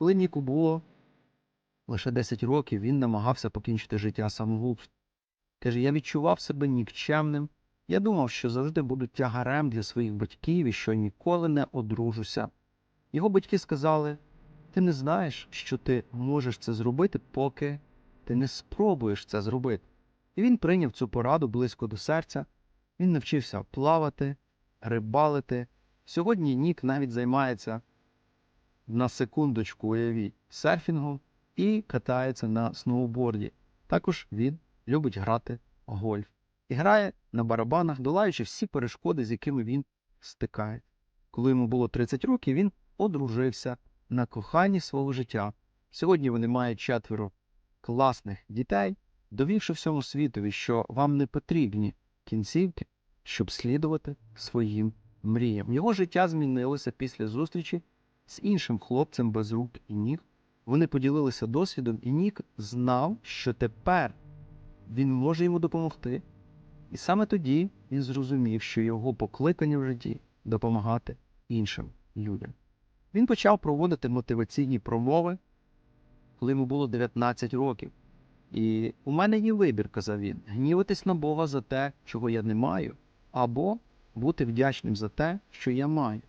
Коли Ніку було лише 10 років, він намагався покінчити життя самогубством. Каже, я відчував себе нікчемним. Я думав, що завжди буду тягарем для своїх батьків і що ніколи не одружуся. Його батьки сказали: ти не знаєш, що ти можеш це зробити, поки ти не спробуєш це зробити. І він прийняв цю пораду близько до серця. Він навчився плавати, рибалити. Сьогодні Нік навіть займається на секундочку, уявіть, серфінгом і катається на сноуборді. Також він любить грати в гольф і грає на барабанах, долаючи всі перешкоди, з якими він стикає. Коли йому було 30 років, він одружився на коханні свого життя. Сьогодні вони мають четверо класних дітей, довівши всьому світові, що вам не потрібні кінцівки, щоб слідувати своїм мріям. Його життя змінилося після зустрічі з іншим хлопцем без рук і ніг. Вони поділилися досвідом, і Нік знав, що тепер він може йому допомогти. І саме тоді він зрозумів, що його покликання в житті допомагати іншим людям. Він почав проводити мотиваційні промови, коли йому було 19 років. І у мене є вибір, казав він, гніватись на Бога за те, чого я не маю, або бути вдячним за те, що я маю.